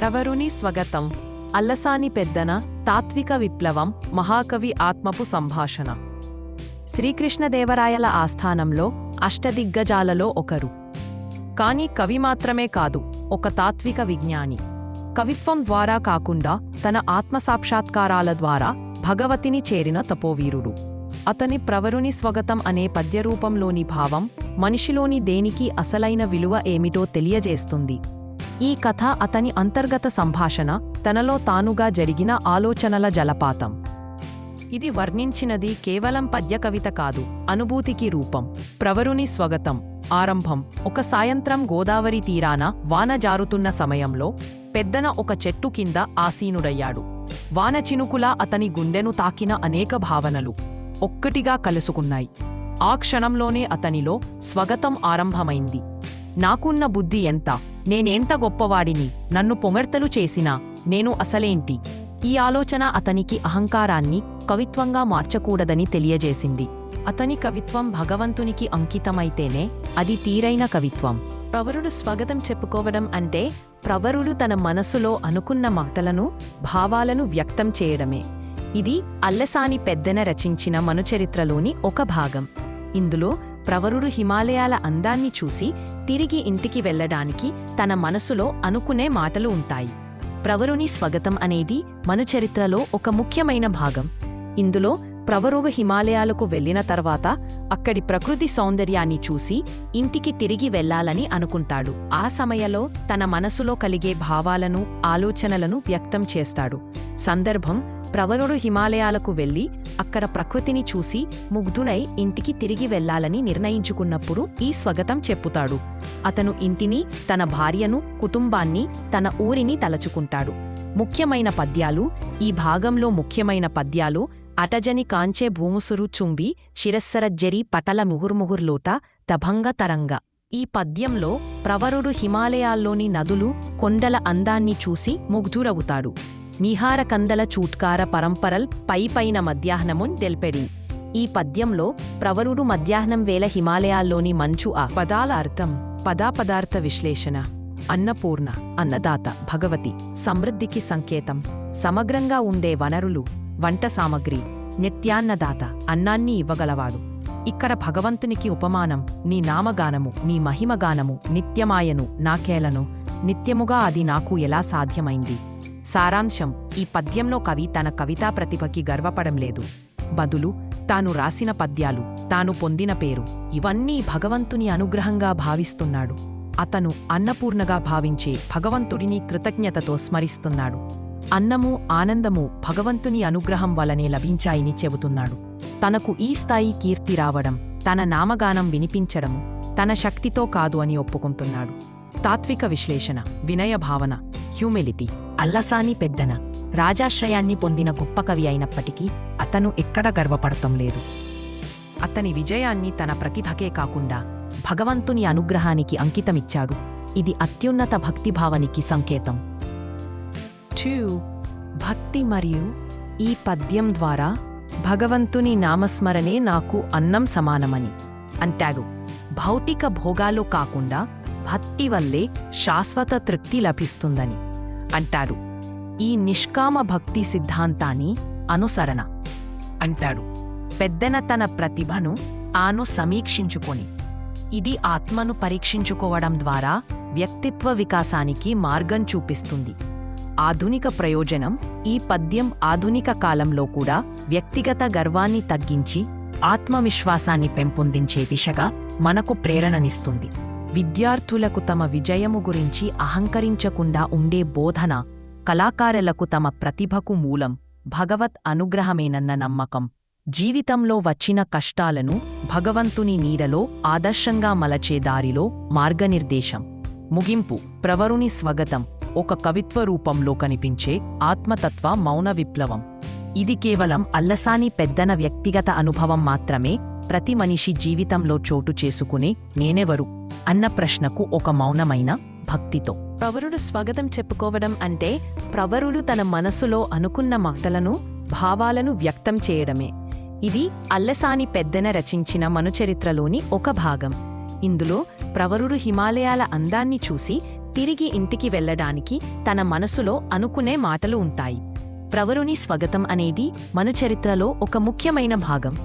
ప్రవరుని స్వగతం అల్లసాని పెద్దన తాత్విక విప్లవం మహాకవి ఆత్మపు సంభాషణ. శ్రీకృష్ణదేవరాయల ఆస్థానంలో అష్టదిగ్గజాలలో ఒకరు. కాని కవి మాత్రమే కాదు ఒక తాత్విక విజ్ఞాని. కవిత్వం ద్వారా కాకుండా తన ఆత్మసాక్షాత్కారాల ద్వారా భగవతిని చేరిన తపోవీరుడు. అతని ప్రవరుని స్వగతం అనే పద్యరూపంలోని భావం మనిషిలోని దేనికి అసలైన విలువ ఏమిటో తెలియజేస్తుంది. ఈ కథ అతని అంతర్గత సంభాషణ తనలో తానుగా జరిగిన ఆలోచనల జలపాతం. ఇది వర్ణించినది కేవలం పద్యకవిత కాదు అనుభూతికి రూపం ప్రవరుని స్వగతం ఆరంభం ఒక సాయంత్రం గోదావరి తీరాన వాన జారుతున్న సమయంలో పెద్దన ఒక చెట్టు కింద ఆసీనుడయ్యాడు. వాన చినుకులా అతని గుండెను తాకిన అనేక భావనలు ఒక్కటిగా కలుసుకున్నాయి. ఆ క్షణంలోనే అతనిలో స్వగతం ఆరంభమైంది. నాకున్న బుద్ధి ఎంత? నేనెంత గొప్పవాడిని? నన్ను పొగడ్తలు చేసినా నేను అసలేంటి? ఈ ఆలోచన అతనికి అహంకారాన్ని కవిత్వంగా మార్చకూడదని తెలియజేసింది. అతని కవిత్వం భగవంతునికి అంకితమైతేనే అది తీరైన కవిత్వం. ప్రవరుడు స్వాగతం చెప్పుకోవడం అంటే ప్రవరుడు తన మనసులో అనుకున్న మాటలను భావాలను వ్యక్తం చేయడమే. ఇది అల్లసాని పెద్దన రచించిన మనుచరిత్రలోని ఒక భాగం. ఇందులో ప్రవరుడు హిమాలయాల అందాన్ని చూసి తిరిగి ఇంటికి వెళ్ళడానికి తన మనసులో అనుకునే మాటలు ఉంటాయి. ప్రవరుని స్వగతం అనేది మనుచరిత్రలో ఒక ముఖ్యమైన భాగం. ఇందులో ప్రవరుడు హిమాలయాలకు వెళ్ళిన తర్వాత అక్కడి ప్రకృతి సౌందర్యాన్ని చూసి ఇంటికి తిరిగి వెళ్ళాలని అనుకుంటాడు. ఆ సమయంలో తన మనసులో కలిగే భావాలను ఆలోచనలను వ్యక్తం చేస్తాడు. సందర్భం ప్రవరుడు హిమాలయాలకు వెళ్ళి అక్కడ ప్రకృతిని చూసి ముగ్ధుడై ఇంటికి తిరిగి వెళ్ళాలని నిర్ణయించుకున్నప్పుడు ఈ స్వగతం చెప్పుతాడు. అతను ఇంటిని తన భార్యను కుటుంబాన్ని తన ఊరిని తలచుకుంటాడు. ముఖ్యమైన పద్యాలు ఈ భాగంలో ముఖ్యమైన పద్యాలు అటజని కాంచే భూముసురు చుంబి శిరస్సరజ్జరి పటల ముహుర్ముహుర్లోట తభంగ తరంగ. ఈ పద్యంలో ప్రవరుడు హిమాలయాల్లోని నదులు కొండల అందాన్ని చూసి ముగ్ధురవుతాడు. నిహార కందల చూట్కార పరంపరల్ పైపైన మధ్యాహ్నమున్ తెల్పెడి. ఈ పద్యంలో ప్రవరుడు మధ్యాహ్నం వేళ హిమాలయాల్లోని మంచు ఆ పదాల అర్థం పదాపదార్థ విశ్లేషణ అన్నపూర్ణ అన్నదాత భగవతి సమృద్ధికి సంకేతం సమగ్రంగా ఉండే వనరులు వంట సామగ్రి నిత్యాన్నదాత అన్నాన్ని ఇవ్వగలవాడు. ఇక్కడ భగవంతునికి ఉపమానం నీ నామగానము నీ మహిమగానము నిత్యమాయను నాకేలను నిత్యముగా అది నాకు ఎలా సాధ్యమైంది? సారాంశం. ఈ పద్యంలో కవి తన కవితా ప్రతిభకి గర్వపడం లేదు. బదులు తాను రాసిన పద్యాలు తాను పొందిన పేరు ఇవన్నీ భగవంతుని అనుగ్రహంగా భావిస్తున్నాడు. అతను అన్నపూర్ణగా భావించే భగవంతుడిని కృతజ్ఞతతో స్మరిస్తున్నాడు. అన్నము ఆనందము భగవంతుని అనుగ్రహం వలనే లభించాయని చెబుతున్నాడు. తనకు ఈ స్థాయి కీర్తి రావడం తన నామగానం వినిపించడం తన శక్తితో కాదు అని ఒప్పుకుంటున్నాడు. తాత్విక విశ్లేషణ వినయ భావన హ్యూమిలిటీ అల్లసాని పెద్దన రాజాశ్రయాన్ని పొందిన గొప్ప కవి అయినప్పటికీ అతను ఎక్కడ గర్వపడటం లేదు. అతని విజయాన్ని తన ప్రతిభకే కాకుండా భగవంతుని అనుగ్రహానికి అంకితమిచ్చాడు. ఇది అత్యున్నత భక్తిభావనికి సంకేతం. టూ భక్తి మరియు ఈ పద్యం ద్వారా భగవంతుని నామస్మరణే నాకు అన్నం సమానమని అంటాడు. భౌతిక భోగాలు కాకుండా భక్తి వల్లే శాశ్వత తృప్తి లభిస్తుందని. అంటారు. ఈ నిష్కామ భక్తి సిద్ధాంతాన్ని అనుసరణ అంటాడు. పెద్దన తన ప్రతిభను ఆను సమీక్షించుకొని ఇది ఆత్మను పరీక్షించుకోవడం ద్వారా వ్యక్తిత్వ వికాసానికి మార్గం చూపిస్తుంది. ఆధునిక ప్రయోజనం ఈ పద్యం ఆధునిక కాలంలో కూడా వ్యక్తిగత గర్వాన్ని తగ్గించి ఆత్మవిశ్వాసాన్ని పెంపొందించే దిశగా మనకు ప్రేరణనిస్తుంది. విద్యార్థులకు తమ విజయము గురించి అహంకరించకుండా ఉండే బోధన కళాకారులకు తమ ప్రతిభకు మూలం. భగవత్ అనుగ్రహమేనన్న నమ్మకం. జీవితంలో వచ్చిన కష్టాలను భగవంతుని నీడలో ఆదర్శంగా మలచే దారిలో మార్గనిర్దేశం. ముగింపు. ప్రవరుని స్వగతం. ఒక కవిత్వ రూపంలో కనిపించే ఆత్మతత్వ మౌన విప్లవం. ఇది కేవలం అల్లసాని పెద్దన వ్యక్తిగత అనుభవం మాత్రమే. ప్రతి మనిషి జీవితంలో చోటు చేసుకునే నేనెవరు? అన్న ప్రశ్నకు ఒక మౌనమైన భక్తితో. ప్రవరుడు స్వాగతం చెప్పుకోవడం అంటే ప్రవరుడు తన మనసులో అనుకున్న మాటలను భావాలను వ్యక్తం చేయడమే. ఇది అల్లసాని పెద్దన రచించిన మనుచరిత్రలోని ఒక భాగం. ఇందులో ప్రవరుడు హిమాలయాల అందాన్ని చూసి తిరిగి ఇంటికి వెళ్ళడానికి తన మనసులో అనుకునే మాటలు ఉంటాయి. ప్రవరుని స్వగతం అనేది మన చరిత్రలో ఒక ముఖ్యమైన భాగం.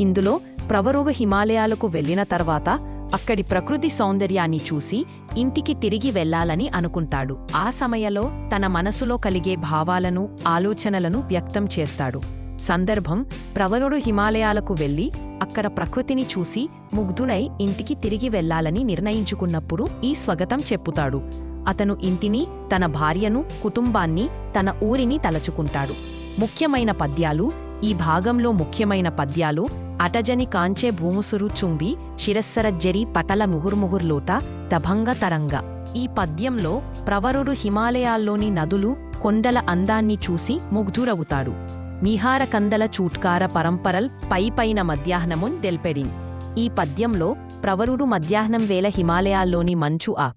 ఇందులో ప్రవరుడు హిమాలయాలకు వెళ్ళిన తర్వాత అక్కడి ప్రకృతి సౌందర్యాన్ని చూసి ఇంటికి తిరిగి వెళ్ళాలని అనుకుంటాడు. ఆ సమయంలో తన మనసులో కలిగే భావాలను ఆలోచనలను వ్యక్తం చేస్తాడు. సందర్భం ప్రవరుడు హిమాలయాలకు వెళ్ళి అక్కడ ప్రకృతిని చూసి ముగ్ధుడై ఇంటికి తిరిగి వెళ్ళాలని నిర్ణయించుకున్నప్పుడు ఈ స్వగతం చెప్పుతాడు. అతను ఇంటిని తన భార్యను కుటుంబాన్ని తన ఊరిని తలచుకుంటాడు. ముఖ్యమైన పద్యాలు ఈ భాగంలో ముఖ్యమైన పద్యాలు అటజని కాంచే భూముసురు చుంబి శిరస్సరజ్జరి పటల ముహుర్ముహుర్లోట తభంగ తరంగ. ఈ పద్యంలో ప్రవరుడు హిమాలయాల్లోని నదులు కొండల అందాన్ని చూసి ముగ్ధురవుతాడు. నిహార కందల చూట్కార పరంపరల్ పైపైన మధ్యాహ్నమున్ దెల్పెడిన్. ఈ పద్యంలో ప్రవరుడు మధ్యాహ్నం వేళ హిమాలయాల్లోని మంచు ఆ